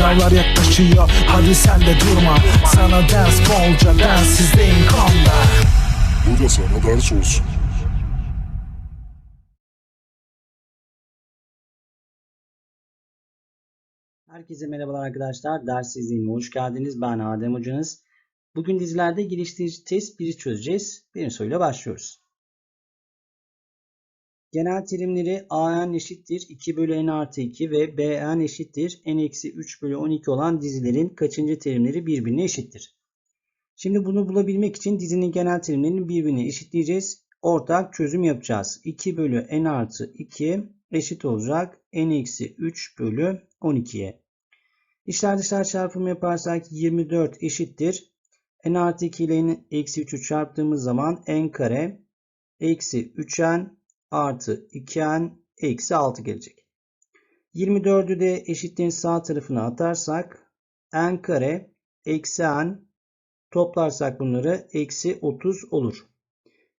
Sınavlar yaklaşıyor hadi sen de durma Sana ders bolca densizdeyim konda Bu da sana ders olsun. Herkese merhabalar arkadaşlar. Ders izleyime hoş geldiniz. Ben Adem Hocanız. Bugün dizilerde geliştirici test 1'i çözeceğiz. Birinci soruyla başlıyoruz. Genel terimleri an eşittir 2 bölü n artı 2 ve bn eşittir n eksi 3 bölü 12 olan dizilerin kaçıncı terimleri birbirine eşittir? Şimdi bunu bulabilmek için dizinin genel terimlerini birbirine eşitleyeceğiz. Ortak çözüm yapacağız. 2 bölü n artı 2 eşit olacak n eksi 3 bölü 12'ye. İşler dışlar çarpımı yaparsak 24 eşittir. n artı 2 ile n eksi 3'ü çarptığımız zaman n kare eksi 3n artı 2n eksi 6 gelecek. 24'ü de eşitliğin sağ tarafına atarsak n kare eksi n toplarsak bunları eksi 30 olur.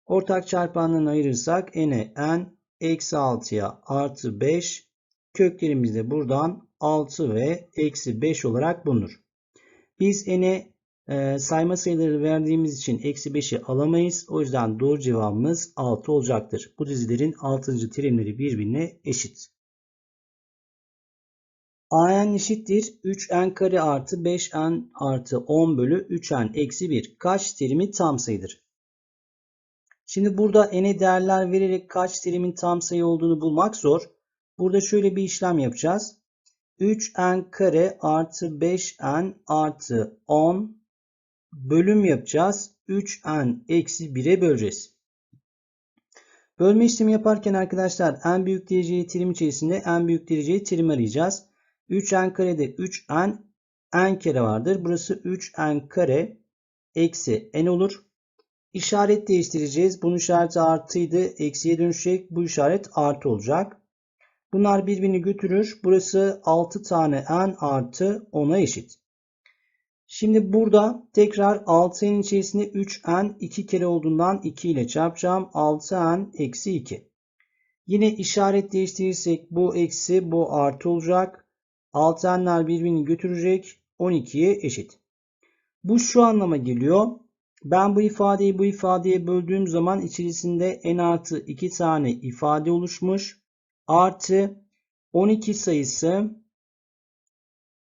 Ortak çarpanlarını ayırırsak n'e n eksi 6'ya artı 5 köklerimiz de buradan 6 ve eksi 5 olarak bulunur. Biz n'e e, sayma sayıları verdiğimiz için eksi 5'i alamayız. O yüzden doğru cevabımız 6 olacaktır. Bu dizilerin 6. terimleri birbirine eşit. an eşittir 3n kare artı 5n artı 10 bölü 3n eksi 1. Kaç terimi tam sayıdır? Şimdi burada n'e değerler vererek kaç terimin tam sayı olduğunu bulmak zor. Burada şöyle bir işlem yapacağız. 3n kare artı 5n artı 10 bölüm yapacağız. 3n eksi 1'e böleceğiz. Bölme işlemi yaparken arkadaşlar en büyük dereceyi terim içerisinde en büyük dereceyi terim arayacağız. 3n karede 3n n kere vardır. Burası 3n kare eksi n olur. İşaret değiştireceğiz. Bunun işareti artıydı. Eksiye dönüşecek. Bu işaret artı olacak. Bunlar birbirini götürür. Burası 6 tane n artı 10'a eşit. Şimdi burada tekrar 6'nın içerisinde 3n 2 kere olduğundan 2 ile çarpacağım. 6n eksi 2. Yine işaret değiştirirsek bu eksi bu artı olacak. 6n'ler birbirini götürecek. 12'ye eşit. Bu şu anlama geliyor. Ben bu ifadeyi bu ifadeye böldüğüm zaman içerisinde n artı 2 tane ifade oluşmuş. Artı 12 sayısı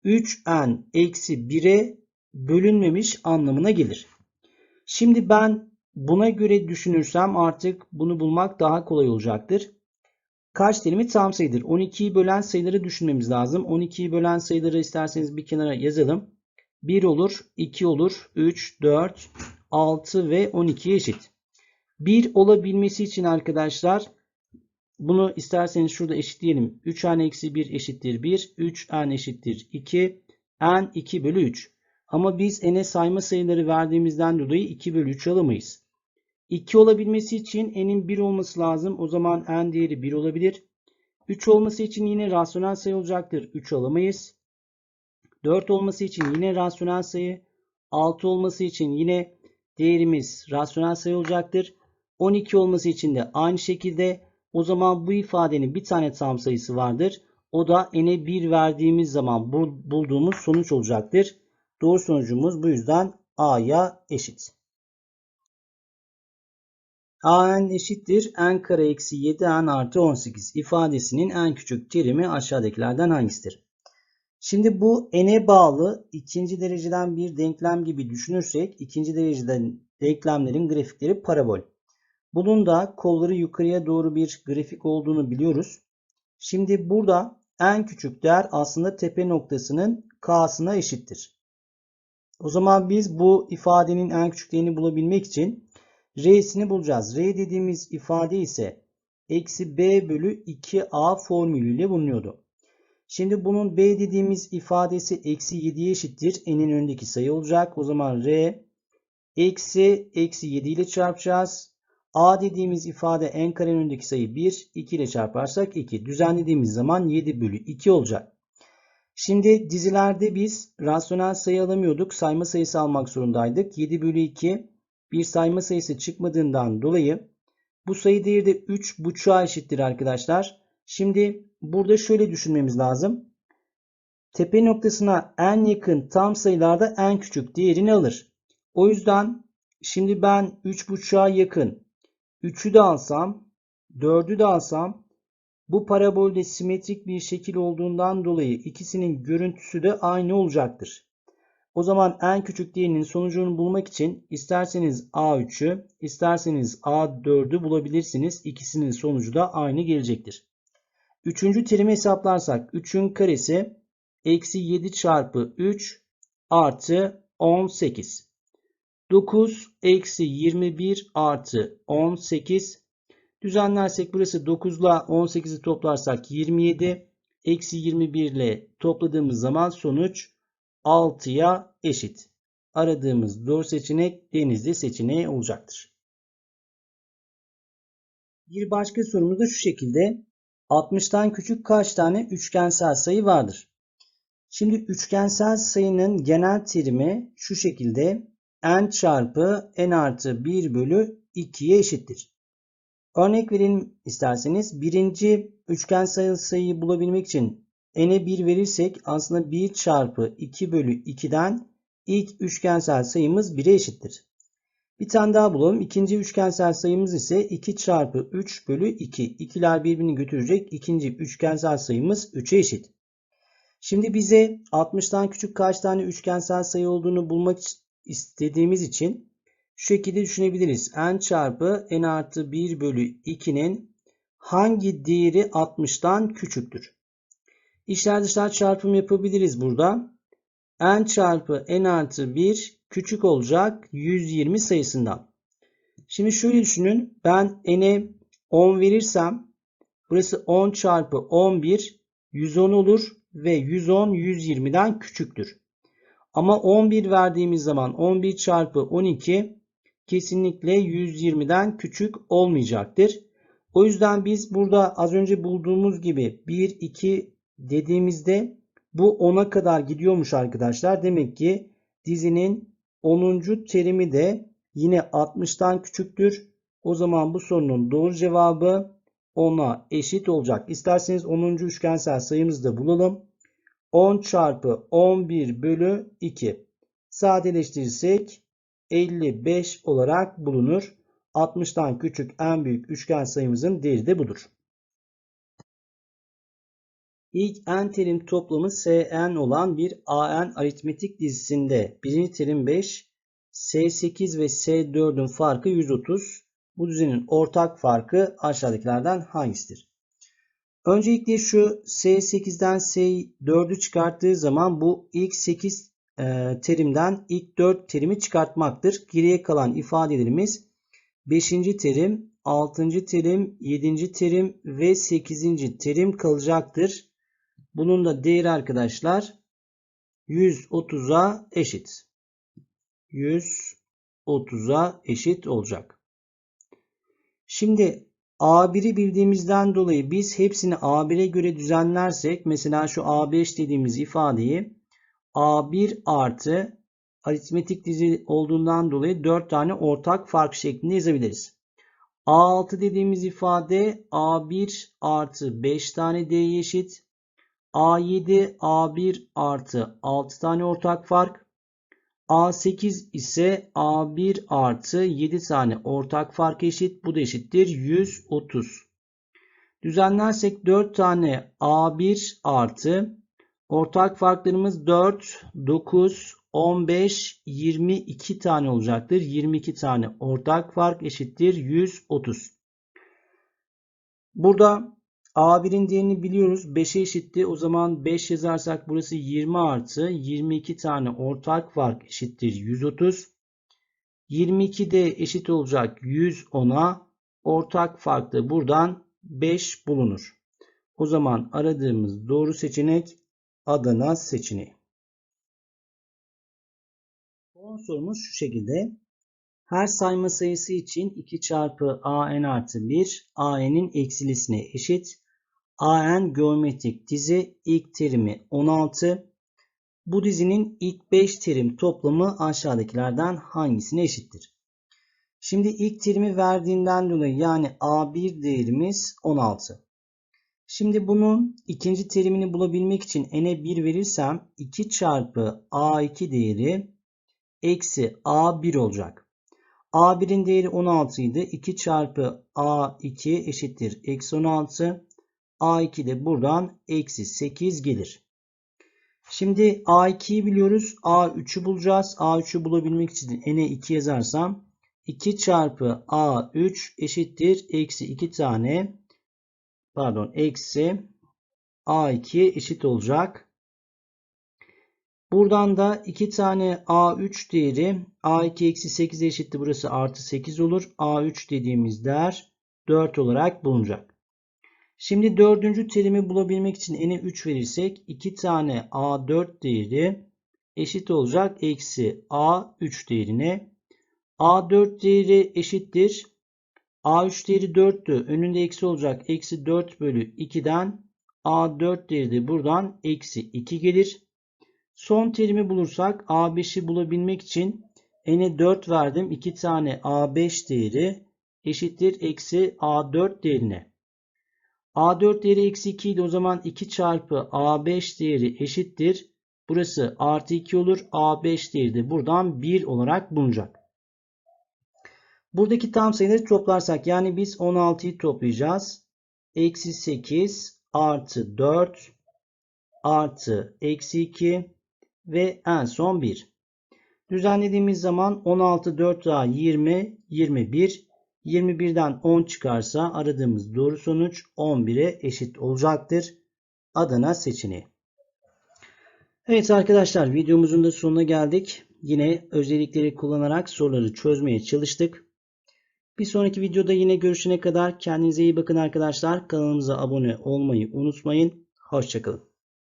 3n eksi 1'e bölünmemiş anlamına gelir. Şimdi ben buna göre düşünürsem artık bunu bulmak daha kolay olacaktır. Kaç terimi tam sayıdır? 12'yi bölen sayıları düşünmemiz lazım. 12'yi bölen sayıları isterseniz bir kenara yazalım. 1 olur, 2 olur, 3, 4, 6 ve 12'ye eşit. 1 olabilmesi için arkadaşlar bunu isterseniz şurada eşitleyelim. 3n eksi 1 eşittir 1. 3n eşittir 2. n 2 bölü 3. Ama biz n'e sayma sayıları verdiğimizden dolayı 2 bölü 3 alamayız. 2 olabilmesi için n'in 1 olması lazım. O zaman n değeri 1 olabilir. 3 olması için yine rasyonel sayı olacaktır. 3 alamayız. 4 olması için yine rasyonel sayı. 6 olması için yine değerimiz rasyonel sayı olacaktır. 12 olması için de aynı şekilde o zaman bu ifadenin bir tane tam sayısı vardır. O da n'e 1 verdiğimiz zaman bulduğumuz sonuç olacaktır. Doğru sonucumuz bu yüzden a'ya eşit. an eşittir n kare eksi 7n artı 18 ifadesinin en küçük terimi aşağıdakilerden hangisidir? Şimdi bu n'e bağlı ikinci dereceden bir denklem gibi düşünürsek ikinci dereceden denklemlerin grafikleri parabol. Bunun da kolları yukarıya doğru bir grafik olduğunu biliyoruz. Şimdi burada en küçük değer aslında tepe noktasının k'sına eşittir. O zaman biz bu ifadenin en küçük değerini bulabilmek için r'sini bulacağız. r dediğimiz ifade ise eksi b bölü 2a formülüyle bulunuyordu. Şimdi bunun b dediğimiz ifadesi eksi 7'ye eşittir. n'in önündeki sayı olacak. O zaman r eksi eksi 7 ile çarpacağız. A dediğimiz ifade n karenin önündeki sayı 1. 2 ile çarparsak 2. Düzenlediğimiz zaman 7 bölü 2 olacak. Şimdi dizilerde biz rasyonel sayı alamıyorduk. Sayma sayısı almak zorundaydık. 7 bölü 2 bir sayma sayısı çıkmadığından dolayı bu sayı değeri de 3 eşittir arkadaşlar. Şimdi burada şöyle düşünmemiz lazım. tepe noktasına en yakın tam sayılarda en küçük değerini alır. O yüzden şimdi ben 3.5'a yakın 3'ü de alsam 4'ü de alsam bu parabolde simetrik bir şekil olduğundan dolayı ikisinin görüntüsü de aynı olacaktır. O zaman en küçük değerinin sonucunu bulmak için isterseniz A3'ü isterseniz A4'ü bulabilirsiniz. İkisinin sonucu da aynı gelecektir. Üçüncü terimi hesaplarsak 3'ün karesi eksi 7 çarpı 3 artı 18. 9 eksi 21 artı 18. Düzenlersek burası 9 ile 18'i toplarsak 27. Eksi 21 ile topladığımız zaman sonuç 6'ya eşit. Aradığımız doğru seçenek denizli seçeneği olacaktır. Bir başka sorumuz da şu şekilde. 60'tan küçük kaç tane üçgensel sayı vardır? Şimdi üçgensel sayının genel terimi şu şekilde n çarpı n artı 1 bölü 2'ye eşittir. Örnek verelim isterseniz. Birinci üçgensel sayıyı bulabilmek için n'e 1 verirsek aslında 1 çarpı 2 bölü 2'den ilk üçgensel sayımız 1'e eşittir. Bir tane daha bulalım. İkinci üçgensel sayımız ise 2 çarpı 3 bölü 2. İkiler birbirini götürecek. İkinci üçgensel sayımız 3'e eşit. Şimdi bize 60'tan küçük kaç tane üçgensel sayı olduğunu bulmak istediğimiz için şu şekilde düşünebiliriz. n çarpı n artı 1 bölü 2'nin hangi değeri 60'tan küçüktür? İçler dışlar çarpımı yapabiliriz burada. n çarpı n artı 1 küçük olacak 120 sayısından. Şimdi şöyle düşünün. Ben n'e 10 verirsem burası 10 çarpı 11 110 olur ve 110 120'den küçüktür. Ama 11 verdiğimiz zaman 11 çarpı 12 kesinlikle 120'den küçük olmayacaktır. O yüzden biz burada az önce bulduğumuz gibi 1, 2 dediğimizde bu 10'a kadar gidiyormuş arkadaşlar. Demek ki dizinin 10. terimi de yine 60'tan küçüktür. O zaman bu sorunun doğru cevabı 10'a eşit olacak. İsterseniz 10. üçgensel sayımızı da bulalım. 10 çarpı 11 bölü 2. Sadeleştirirsek 55 olarak bulunur. 60'tan küçük en büyük üçgen sayımızın değeri de budur. İlk n terim toplamı Sn olan bir An aritmetik dizisinde birinci terim 5, S8 ve S4'ün farkı 130. Bu düzenin ortak farkı aşağıdakilerden hangisidir? Öncelikle şu S8'den S4'ü çıkarttığı zaman bu ilk 8 e, terimden ilk 4 terimi çıkartmaktır. Geriye kalan ifadelerimiz 5. terim, 6. terim, 7. terim ve 8. terim kalacaktır. Bunun da değeri arkadaşlar 130'a eşit. 130'a eşit olacak. Şimdi A1'i bildiğimizden dolayı biz hepsini A1'e göre düzenlersek mesela şu A5 dediğimiz ifadeyi A1 artı aritmetik dizi olduğundan dolayı 4 tane ortak fark şeklinde yazabiliriz. A6 dediğimiz ifade A1 artı 5 tane D'ye eşit. A7 A1 artı 6 tane ortak fark. A8 ise A1 artı 7 tane ortak fark eşit. Bu da eşittir 130. Düzenlersek 4 tane A1 artı ortak farklarımız 4, 9, 15, 22 tane olacaktır. 22 tane ortak fark eşittir 130. Burada A1'in değerini biliyoruz. 5'e eşitti. O zaman 5 yazarsak burası 20 artı 22 tane ortak fark eşittir 130. 22 de eşit olacak 110'a. Ortak fark da buradan 5 bulunur. O zaman aradığımız doğru seçenek Adana seçeneği. Son sorumuz şu şekilde. Her sayma sayısı için 2 çarpı an artı 1 an'in eksilisine eşit. an geometrik dizi ilk terimi 16. Bu dizinin ilk 5 terim toplamı aşağıdakilerden hangisine eşittir? Şimdi ilk terimi verdiğinden dolayı yani a1 değerimiz 16. Şimdi bunun ikinci terimini bulabilmek için n'e 1 verirsem 2 çarpı a2 değeri eksi a1 olacak. a1'in değeri 16 idi. 2 çarpı a2 eşittir eksi 16. a2 de buradan eksi 8 gelir. Şimdi a2'yi biliyoruz. a3'ü bulacağız. a3'ü bulabilmek için n'e 2 yazarsam 2 çarpı a3 eşittir eksi 2 tane pardon eksi a2 eşit olacak. Buradan da 2 tane a3 değeri a2 eksi 8 eşittir. Burası artı 8 olur. a3 dediğimiz değer 4 olarak bulunacak. Şimdi dördüncü terimi bulabilmek için n'e 3 verirsek 2 tane a4 değeri eşit olacak. Eksi a3 değerine. a4 değeri eşittir. A3 değeri 4'tü. Önünde eksi olacak. Eksi 4 bölü 2'den A4 değeri de buradan eksi 2 gelir. Son terimi bulursak A5'i bulabilmek için n'e 4 verdim. 2 tane A5 değeri eşittir eksi A4 değerine. A4 değeri eksi 2 idi. O zaman 2 çarpı A5 değeri eşittir. Burası artı 2 olur. A5 değeri de buradan 1 olarak bulunacak. Buradaki tam sayıları toplarsak yani biz 16'yı toplayacağız. Eksi 8 artı 4 artı eksi 2 ve en son 1. Düzenlediğimiz zaman 16 4 daha 20 21 21'den 10 çıkarsa aradığımız doğru sonuç 11'e eşit olacaktır. Adana seçeneği. Evet arkadaşlar videomuzun da sonuna geldik. Yine özellikleri kullanarak soruları çözmeye çalıştık. Bir sonraki videoda yine görüşene kadar kendinize iyi bakın arkadaşlar. Kanalımıza abone olmayı unutmayın. Hoşçakalın.